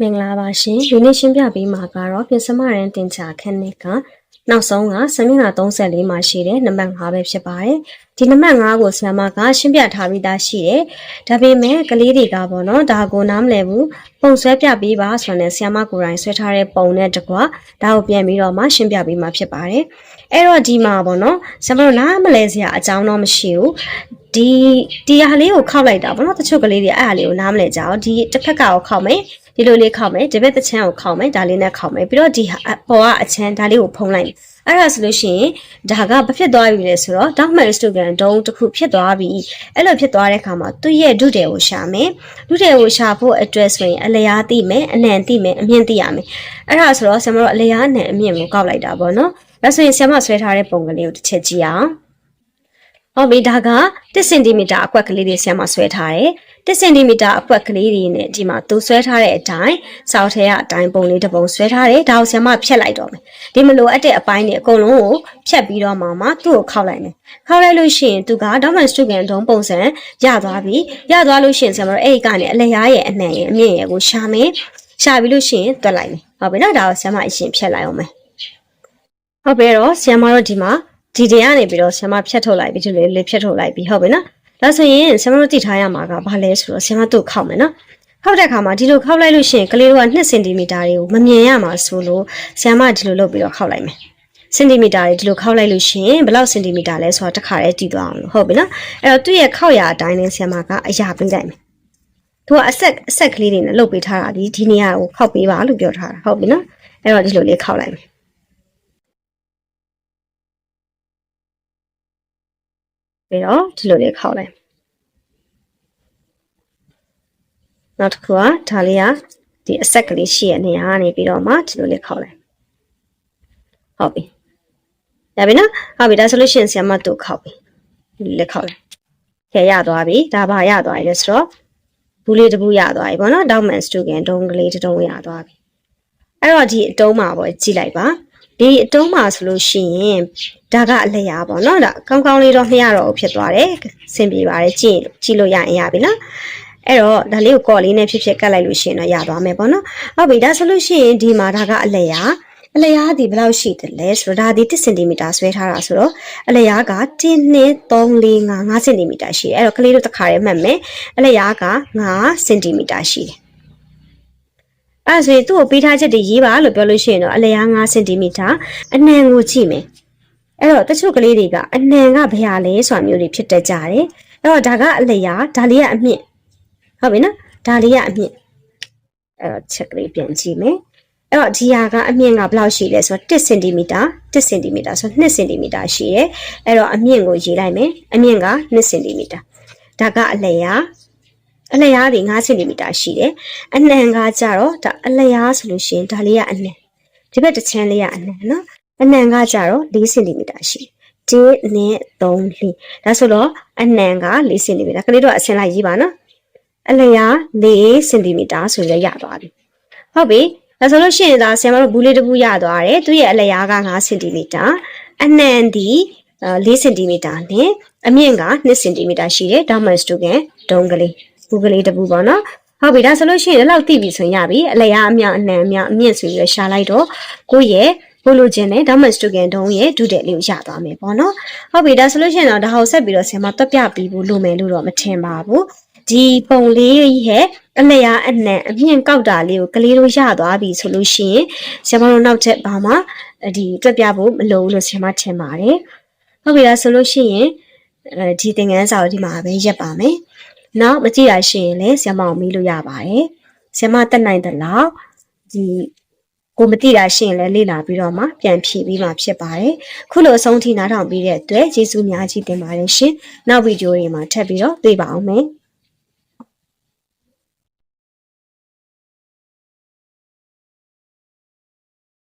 မင်္ဂလာပါရှင်ဒီနေ့ရှင်းပြပေးမှာကတော့ပြင်စမရန်တင်ချာခန်းနှစ်ကနောက်ဆုံးကစမျက်နှာ34မှာရှိတဲ့နံပါတ်5ပဲဖြစ်ပါတယ်ဒီနံပါတ်5ကိုဆရာမကရှင်းပြထားပြီးသားရှိတယ်ဒါပေမဲ့ကလေးတွေကပေါ့နော်ဒါကိုနားမလည်ဘူးပုံဆွဲပြပေးပါဆိုတော့ဆရာမကိုယ်တိုင်ဆွဲထားတဲ့ပုံနဲ့တကွာဒါကိုပြန်ပြီးတော့မှရှင်းပြပေးမှာဖြစ်ပါတယ်အဲ့တော့ဒီမှာပေါ့နော်ဆရာမတို့နားမလဲစရာအကြောင်းတော့မရှိဘူးဒီဒီဟာလေးကိုခောက်လိုက်တာပေါ့နော်တချို့ကလေးတွေအဲ့ဟာလေးကိုနားမလဲကြအောင်ဒီတစ်ဖက်ကကိုခောက်မယ် ဒီလိုလေးခောက်မယ်ဒီဘက်တစ်ချမ်းကိုခောက်မယ်ဒါလေးနဲ့ခောက်မယ်ပြီးတော့ဒီဟာပေါ်ကအချမ်းဒါလေးကိုဖုံးလိုက်မယ်အဲ့ဒါဆိုလို့ရှိရင်ဒါကဘာဖြစ်သွားပြီလဲဆိုတော့ document histogram တုံးတစ်ခုဖြစ်သွားပြီအဲ့လိုဖြစ်သွားတဲ့အခါမှာသူ့ရဲ့ဒုတယ်ကိုရှာမယ်ဒုတယ်ကိုရှာဖို့ address ဆိုရင်အလျားသိမယ်အနံသိမယ်အမြင့်သိရမယ်အဲ့ဒါဆိုတော့ဆရာမတို့အလျားအနံအမြင့်ကိုကောက်လိုက်တာပေါ့နော်ဒါဆိုရင်ဆရာမဆွဲထားတဲ့ပုံကလေးကိုတစ်ချက်ကြည့်အောင် ဟုတ်ပြီဒါက1စင်တီမီတာအကွက်ကလေးတွေဆရာမဆွဲထားတယ်1စင်တီမီတာအကွက်ကလေးတွေနဲ့ဒီမှာသူဆွဲထားတဲ့အတိုင်းစောက်ထဲကအတိုင်းပုံလေးတစ်ပုံဆွဲထားတယ်ဒါကိုဆရာမဖြတ်လိုက်တော့မယ်ဒီမလိုအပ်တဲ့အပိုင်းတွေအကုန်လုံးကိုဖြတ်ပြီးတော့မှမှသူ့ကိုခောက်လိုက်မယ်ခောက်လိုက်လို့ရှိရင်သူက document student တုံးပုံစံရသွားပြီရသွားလို့ရှိရင်ဆရာမတို့အဲ့ဒီကနေအလျားရဲ့အနှံ့ရဲ့အမြင့်ရဲ့ကိုရှာမယ်ရှာပြီးလို့ရှိရင်တွက်လိုက်မယ်ဟုတ်ပြီနော်ဒါကိုဆရာမအရင်ဖြတ်လိုက်အောင်မယ်ဟုတ်ပြီတော့ဆရာမတို့ဒီမှာ ဒီတွေကနေပြီးတော့ဆရာမဖြတ်ထုတ်လိုက်ပြီးဒီလိုလေးဖြတ်ထုတ်လိုက်ပြီးဟုတ်ပြီနော်ဒါဆိုရင်ဆရာမတို့သိထားရမှာကဘာလဲဆိုတော့ဆရာမတို့ခောက်မယ်နော်ခောက်တဲ့အခါမှာဒီလိုခောက်လိုက်လို့ရှိရင်ကလေးတို့က2စင်တီမီတာတွေကိုမမြင်ရမှာဆိုလို့ဆရာမဒီလိုလုပ်ပြီးတော့ခောက်လိုက်မယ်စင်တီမီတာတွေဒီလိုခောက်လိုက်လို့ရှိရင်ဘယ်လောက်စင်တီမီတာလဲဆိုတာတစ်ခါတည်းတည်သွားအောင်လို့ဟုတ်ပြီနော်အဲ့တော့သူ့ရဲ့ခောက်ရအတိုင်းနဲ့ဆရာမကအရာပေးလိုက်မယ်သူကအဆက်အဆက်ကလေးတွေနဲ့လုပ်ပေးထားတာဒီဒီနေရာကိုခောက်ပေးပါလို့ပြောထားတာဟုတ်ပြီနော်အဲ့တော့ဒီလိုလေးခောက်လိုက်မယ် ပြီးတော့ဒီလိုလေးခောက်လိုက်နောက်တစ်ခုကဒါလေးကဒီအဆက်ကလေးရှိရဲ့နေရာကနေပြီးတော့မှဒီလိုလေးခောက်လိုက်ဟုတ်ပြီရပြီနော်ဟုတ်ပြီဒါဆိုလို့ရှိရင်ဆရာမတို့ခောက်ပြီဒီလိုလေးခောက်လိုက်ခဲရသွားပြီဒါပါရသွားပြီလဲဆိုတော့ဘူးလေးတစ်ဘူးရသွားပြီပေါ့နော်ဒေါက်မန်စတူကန်တုံးကလေးတစ်တုံးရသွားပြီအဲ့တော့ဒီအတုံးမှာပေါ့ကြည့်လိုက်ပါ ဒီအတုံးမှာဆိုလို့ရှိရင်ဒါကအလျာပေါ့နော်ဒါကောင်းကောင်းလေးတော့မရတော့ဘူးဖြစ်သွားတယ်ဆင်ပြေပါတယ်ကြည့်ကြည့်လို့ရရင်ရပြီနော်အဲ့တော့ဒါလေးကိုကော့လေးနဲ့ဖြစ်ဖြစ်ကတ်လိုက်လို့ရှိရင်တော့ရသွားမယ်ပေါ့နော်ဟုတ်ပြီဒါဆိုလို့ရှိရင်ဒီမှာဒါကအလျာအလျားဒီဘယ်လောက်ရှိတယ်လဲဆိုတော့ဒါဒီ1စင်တီမီတာဆွဲထားတာဆိုတော့အလျားက1 2 3 4 5 5စင်တီမီတာရှိတယ်အဲ့တော့ကလေးတို့တစ်ခါတည်းမှတ်မယ်အလျားက5စင်တီမီတာရှိတယ် အဲ့ဆိုရင်သူ့ကိုပေးထားချက်တွေရေးပါလို့ပြောလို့ရှိရင်တော့အလျား5စင်တီမီတာအနှံကိုကြည့်မယ်အဲ့တော့တချို့ကလေးတွေကအနှံကဘယ်ဟာလဲဆိုတာမျိုးတွေဖြစ်တတ်ကြတယ်အဲ့တော့ဒါကအလျားဒါလေးကအမြင့်ဟုတ်ပြီနော်ဒါလေးကအမြင့်အဲ့တော့ချက်ကလေးပြန်ကြည့်မယ်အဲ့တော့ဒီဟာကအမြင့်ကဘယ်လောက်ရှိလဲဆိုတော့1စင်တီမီတာ1စင်တီမီတာဆို2စင်တီမီတာရှိရဲအဲ့တော့အမြင့်ကိုရေးလိုက်မယ်အမြင့်က2စင်တီမီတာဒါကအလျား အလျားဒီ5စင်တီမီတာရှိတယ်အနှံကကြတော့ဒါအလျားဆိုလို့ရှိရင်ဒါလေးကအနှံဒီဘက်တစ်ချမ်းလေးကအနှံနော်အနှံကကြတော့4စင်တီမီတာရှိတယ်1နဲ့3 4ဒါဆိုတော့အနှံက4စင်တီမီတာကလေးတို့အဆင်လိုက်ရေးပါနော်အလျား4စင်တီမီတာဆိုရင်ရသွားပြီဟုတ်ပြီဒါဆိုလို့ရှိရင်ဒါဆရာမတို့ဘူးလေးတစ်ဘူးရသွားတယ်သူရဲ့အလျားက5စင်တီမီတာအနှံဒီ4စင်တီမီတာနဲ့အမြင့်က2စင်တီမီတာရှိတယ်ဒါမှမဟုတ်ကန်ဒုံကလေး ဘူးကလေးတစ်ဘူးပေါ့နော်ဟုတ်ပြီဒါဆိုလို့ရှိရင်ဒီလောက်သိပြီဆိုရင်ရပြီအလျားအမြအနှံအမြအမြင့်ဆိုပြီးတော့ရှာလိုက်တော့ကိုယ့်ရဲ့ဘိုလိုချင်တဲ့ဒါမှမဟုတ်ကန်ဒုံရဲ့ဒုတဲ့လေးကိုရသွားမယ်ပေါ့နော်ဟုတ်ပြီဒါဆိုလို့ရှိရင်တော့ဒါဟောဆက်ပြီးတော့ဆရာမတွက်ပြပြီးဖို့လိုမယ်လို့တော့မထင်ပါဘူးဒီပုံလေးရဲ့အလျာအနှံအမြင့်ကောက်တာလေးကိုကလေးတို့ရသွားပြီဆိုလို့ရှိရင်ဆရာမတို့နောက်ထပ်ဘာမှဒီတွက်ပြဖို့မလိုဘူးလို့ဆရာမထင်ပါတယ်ဟုတ်ပြီလားဆိုလို့ရှိရင်အဲဒီသင်ခန်းစာကိုဒီမှာပဲရက်ပါမယ် နောက်မကြည့်ရရှိရင်လည်းဆရာမအောင်မေးလို့ရပါတယ်ဆရာမတက်နိုင်တဲ့လောက်ဒီကိုမတိတာရှိရင်လည်းလေ့လာပြီးတော့မှပြန်ဖြည့်ပြီးမှဖြစ်ပါတယ်ခုလိုအဆုံးထိနားထောင်ပြီးတဲ့အတွက်ကျေးဇူးများကြီးတင်ပါတယ်ရှင်နောက်ဗီဒီယိုတွေမှာထပ်ပြီးတော့တွေ့ပါအောင်မယ်